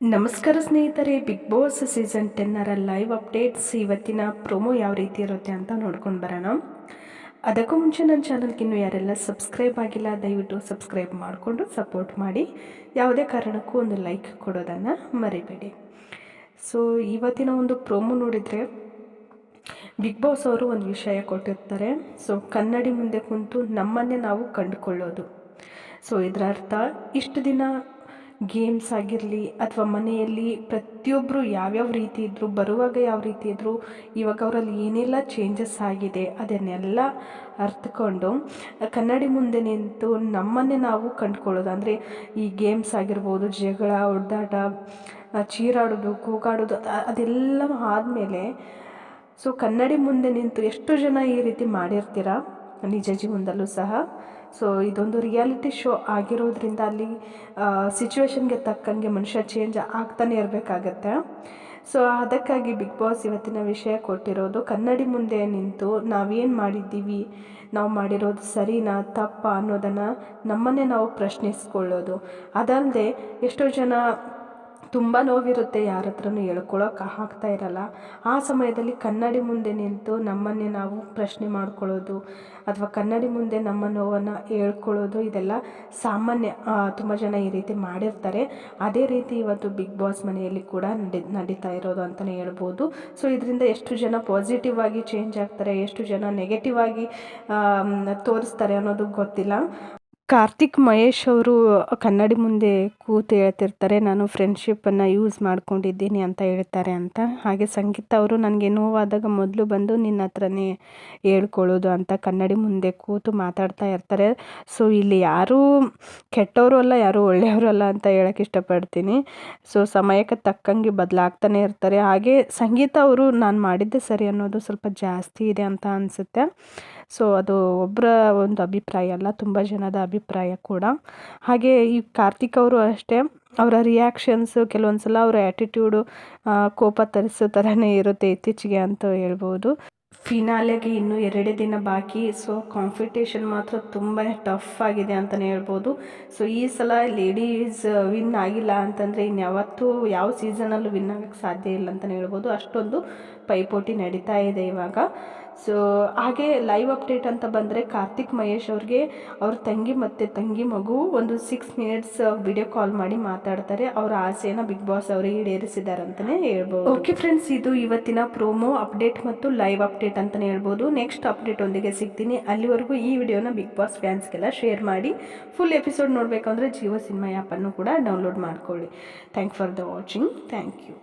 ನಮಸ್ಕಾರ ಸ್ನೇಹಿತರೆ big boss season ಟೆನ್ನರ ಲೈವ್ ಅಪ್ಡೇಟ್ಸ್ ಇವತ್ತಿನ ಪ್ರೊಮೋ ಯಾವ ರೀತಿ ಇರುತ್ತೆ ಅಂತ ನೋಡ್ಕೊಂಡು ಬರೋಣ. ಅದಕ್ಕೂ ಮುಂಚೆ ನನ್ನ ಚಾನಲ್ಗೆ ಇನ್ನೂ ಯಾರೆಲ್ಲ ಸಬ್ಸ್ಕ್ರೈಬ್ ಆಗಿಲ್ಲ, ದಯವಿಟ್ಟು ಸಬ್ಸ್ಕ್ರೈಬ್ ಮಾಡಿಕೊಂಡು ಸಪೋರ್ಟ್ ಮಾಡಿ. ಯಾವುದೇ ಕಾರಣಕ್ಕೂ ಒಂದು ಲೈಕ್ ಕೊಡೋದನ್ನು ಮರಿಬೇಡಿ. ಸೊ ಇವತ್ತಿನ ಒಂದು ಪ್ರೊಮೋ ನೋಡಿದರೆ ಬಿಗ್ ಬಾಸ್ ಅವರು ಒಂದು ವಿಷಯ ಕೊಟ್ಟಿರ್ತಾರೆ. ಸೊ ಕನ್ನಡಿ ಮುಂದೆ ಕುಂತು ನಮ್ಮನ್ನೇ ನಾವು ಕಂಡುಕೊಳ್ಳೋದು. ಸೊ ಇದರ ಅರ್ಥ ಇಷ್ಟು ದಿನ ಗೇಮ್ಸ್ ಆಗಿರಲಿ ಅಥವಾ ಮನೆಯಲ್ಲಿ ಪ್ರತಿಯೊಬ್ಬರು ಯಾವ್ಯಾವ ರೀತಿ ಇದ್ದರು ಬರುವಾಗ ಯಾವ ರೀತಿ ಇದ್ದರು ಇವಾಗ ಅವರಲ್ಲಿ ಏನೆಲ್ಲ ಚೇಂಜಸ್ ಆಗಿದೆ ಅದನ್ನೆಲ್ಲ ಅರ್ಥಕೊಂಡು ಕನ್ನಡಿ ಮುಂದೆ ನಿಂತು ನಮ್ಮನ್ನೇ ನಾವು ಕಂಡುಕೊಳ್ಳೋದು. ಅಂದರೆ ಈ ಗೇಮ್ಸ್ ಆಗಿರ್ಬೋದು, ಜಗಳ ಹೊಡೆದಾಟ ಚೀರಾಡೋದು, ಕೂಗಾಡೋದು ಅದೆಲ್ಲ ಆದಮೇಲೆ ಸೊ ಕನ್ನಡಿ ಮುಂದೆ ನಿಂತು ಎಷ್ಟು ಜನ ಈ ರೀತಿ ಮಾಡಿರ್ತೀರ? ನಿಜ ಜೀವನದಲ್ಲೂ ಸಹ. ಸೊ ಇದೊಂದು ರಿಯಾಲಿಟಿ ಶೋ ಆಗಿರೋದ್ರಿಂದ ಅಲ್ಲಿ ಸಿಚುವೇಶನ್ಗೆ ತಕ್ಕಂಗೆ ಮನುಷ್ಯ ಚೇಂಜ್ ಆಗ್ತಾನೆ ಇರಬೇಕಾಗತ್ತೆ. ಸೊ ಅದಕ್ಕಾಗಿ ಬಿಗ್ ಬಾಸ್ ಇವತ್ತಿನ ವಿಷಯ ಕೊಟ್ಟಿರೋದು, ಕನ್ನಡಿ ಮುಂದೆ ನಿಂತು ನಾವೇನು ಮಾಡಿದ್ದೀವಿ? ನಾವು ಮಾಡಿರೋದು ಸರಿನಾ, ತಪ್ಪ ಅನ್ನೋದನ್ನು ನಮ್ಮನ್ನೇ ನಾವು ಪ್ರಶ್ನಿಸ್ಕೊಳ್ಳೋದು. ಅದಲ್ಲದೆ ಎಷ್ಟೋ ಜನ ತುಂಬ ನೋವಿರುತ್ತೆ ಯಾರ ಹತ್ರನೂ ಹೇಳ್ಕೊಳಕ್ಕೆ ಆಗ್ತಾ ಇರಲ್ಲ. ಆ ಸಮಯದಲ್ಲಿ ಕನ್ನಡಿ ಮುಂದೆ ನಿಂತು ನಮ್ಮನ್ನೇ ನಾವು ಪ್ರಶ್ನೆ ಮಾಡ್ಕೊಳ್ಳೋದು, ಅಥವಾ ಕನ್ನಡಿ ಮುಂದೆ ನಮ್ಮ ನೋವನ್ನು ಹೇಳ್ಕೊಳ್ಳೋದು, ಇದೆಲ್ಲ ಸಾಮಾನ್ಯ ತುಂಬ ಜನ ಈ ರೀತಿ ಮಾಡಿರ್ತಾರೆ. ಅದೇ ರೀತಿ ಇವತ್ತು ಬಿಗ್ ಬಾಸ್ ಮನೆಯಲ್ಲಿ ಕೂಡ ನಡಿ, ನಡೀತಾ ಇರೋದು ಅಂತಲೇ ಹೇಳ್ಬೋದು. ಸೊ, ಇದರಿಂದ ಎಷ್ಟು ಜನ ಪಾಸಿಟಿವ್ ಆಗಿ ಚೇಂಜ್ ಆಗ್ತಾರೆ, ಎಷ್ಟು ಜನ ನೆಗೆಟಿವ್ ಆಗಿ ತೋರಿಸ್ತಾರೆ ಅನ್ನೋದು ಗೊತ್ತಿಲ್ಲ. ಕಾರ್ತಿಕ್ ಮಹೇಶ್ ಅವರು ಕನ್ನಡಿ ಮುಂದೆ ಕೂತು ಹೇಳ್ತಿರ್ತಾರೆ, ನಾನು ಫ್ರೆಂಡ್ಶಿಪ್ಪನ್ನು ಯೂಸ್ ಮಾಡ್ಕೊಂಡಿದ್ದೀನಿ ಅಂತ ಹೇಳ್ತಾರೆ ಅಂತ. ಹಾಗೆ ಸಂಗೀತ ಅವರು ನನಗೆ ನೋವಾದಾಗ ಮೊದಲು ಬಂದು ನಿನ್ನ ಹತ್ರನೇ ಹೇಳ್ಕೊಳ್ಳೋದು ಅಂತ ಕನ್ನಡಿ ಮುಂದೆ ಕೂತು ಮಾತಾಡ್ತಾ ಇರ್ತಾರೆ. ಸೊ ಇಲ್ಲಿ ಯಾರೂ ಕೆಟ್ಟವರು ಅಲ್ಲ, ಯಾರೂ ಒಳ್ಳೆಯವರು ಅಲ್ಲ ಅಂತ ಹೇಳಕ್ಕೆ ಇಷ್ಟಪಡ್ತೀನಿ. ಸೊ ಸಮಯಕ್ಕೆ ತಕ್ಕಂಗೆ ಬದಲಾಗ್ತಾನೆ ಇರ್ತಾರೆ. ಹಾಗೆ ಸಂಗೀತ ಅವರು ನಾನು ಮಾಡಿದ್ದೆ ಸರಿ ಅನ್ನೋದು ಸ್ವಲ್ಪ ಜಾಸ್ತಿ ಇದೆ ಅಂತ ಅನಿಸುತ್ತೆ. ಸೊ ಅದು ಒಬ್ಬರ ಒಂದು ಅಭಿಪ್ರಾಯ ಅಲ್ಲ, ತುಂಬ ಜನದ ಅಭಿಪ್ರಾಯ ಕೂಡ. ಹಾಗೆ ಈ ಕಾರ್ತಿಕ್ ಅವರು ಅಷ್ಟೇ, ಅವರ ರಿಯಾಕ್ಷನ್ಸು ಕೆಲವೊಂದು ಸಲ ಅವರ ಆ್ಯಟಿಟ್ಯೂಡು ಕೋಪ ತರಿಸೋ ಥರನೇ ಇರುತ್ತೆ ಇತ್ತೀಚೆಗೆ ಅಂತ ಹೇಳ್ಬೋದು. ಫಿನಾಲೆಗೆ ಇನ್ನೂ ಎರಡೇ ದಿನ ಬಾಕಿ ಸೊ ಕಾಂಪಿಟೇಷನ್ ಮಾತ್ರ ತುಂಬಾ ಟಫ್ ಆಗಿದೆ ಅಂತಲೇ ಹೇಳ್ಬೋದು. ಸೊ ಈ ಸಲ ಲೇಡೀಸ್ ವಿನ್ ಆಗಿಲ್ಲ ಅಂತಂದರೆ ಇನ್ಯಾವತ್ತೂ ಯಾವ ಸೀಸನಲ್ಲೂ ವಿನ್ ಆಗೋಕ್ಕೆ ಸಾಧ್ಯ ಇಲ್ಲ ಅಂತಲೇ ಹೇಳ್ಬೋದು. ಅಷ್ಟೊಂದು ಪೈಪೋಟಿ ನಡೀತಾ ಇದೆ ಇವಾಗ. ಸೊ ಹಾಗೆ ಲೈವ್ ಅಪ್ಡೇಟ್ ಅಂತ ಬಂದರೆ ಕಾರ್ತಿಕ್ ಮಹೇಶ್ ಅವ್ರಿಗೆ, ಅವ್ರ ತಂಗಿ ಮತ್ತು ತಂಗಿ ಮಗು ಒಂದು ಸಿಕ್ಸ್ ಮಿನಿಟ್ಸ್ ವಿಡಿಯೋ ಕಾಲ್ ಮಾಡಿ ಮಾತಾಡ್ತಾರೆ. ಅವರ ಆಸೆಯನ್ನು ಬಿಗ್ ಬಾಸ್ ಅವರಿಗೆ ಈಡೇರಿಸಿದ್ದಾರೆ ಅಂತಲೇ ಹೇಳ್ಬೋದು. ಓಕೆ ಫ್ರೆಂಡ್ಸ್ ಇದು ಇವತ್ತಿನ ಪ್ರೋಮೋ ಅಪ್ಡೇಟ್ ಮತ್ತು ಲೈವ್ ಅಪ್ಡೇಟ್ ಅಂತಲೇ ಹೇಳ್ಬೋದು. ನೆಕ್ಸ್ಟ್ ಅಪ್ಡೇಟ್ ಒಂದಿಗೆ ಸಿಗ್ತೀನಿ. ಅಲ್ಲಿವರೆಗೂ ಈ ವಿಡಿಯೋನ ಬಿಗ್ ಬಾಸ್ ಫ್ಯಾನ್ಸ್ಗೆಲ್ಲ ಶೇರ್ ಮಾಡಿ ಫುಲ್ ಎಪಿಸೋಡ್ ನೋಡಬೇಕಂದ್ರೆ ಜಿಯೋ ಸಿನಿಮಾ ಆ್ಯಪನ್ನು ಕೂಡ ಡೌನ್ಲೋಡ್ ಮಾಡ್ಕೊಳ್ಳಿ. Thank for the watching thank you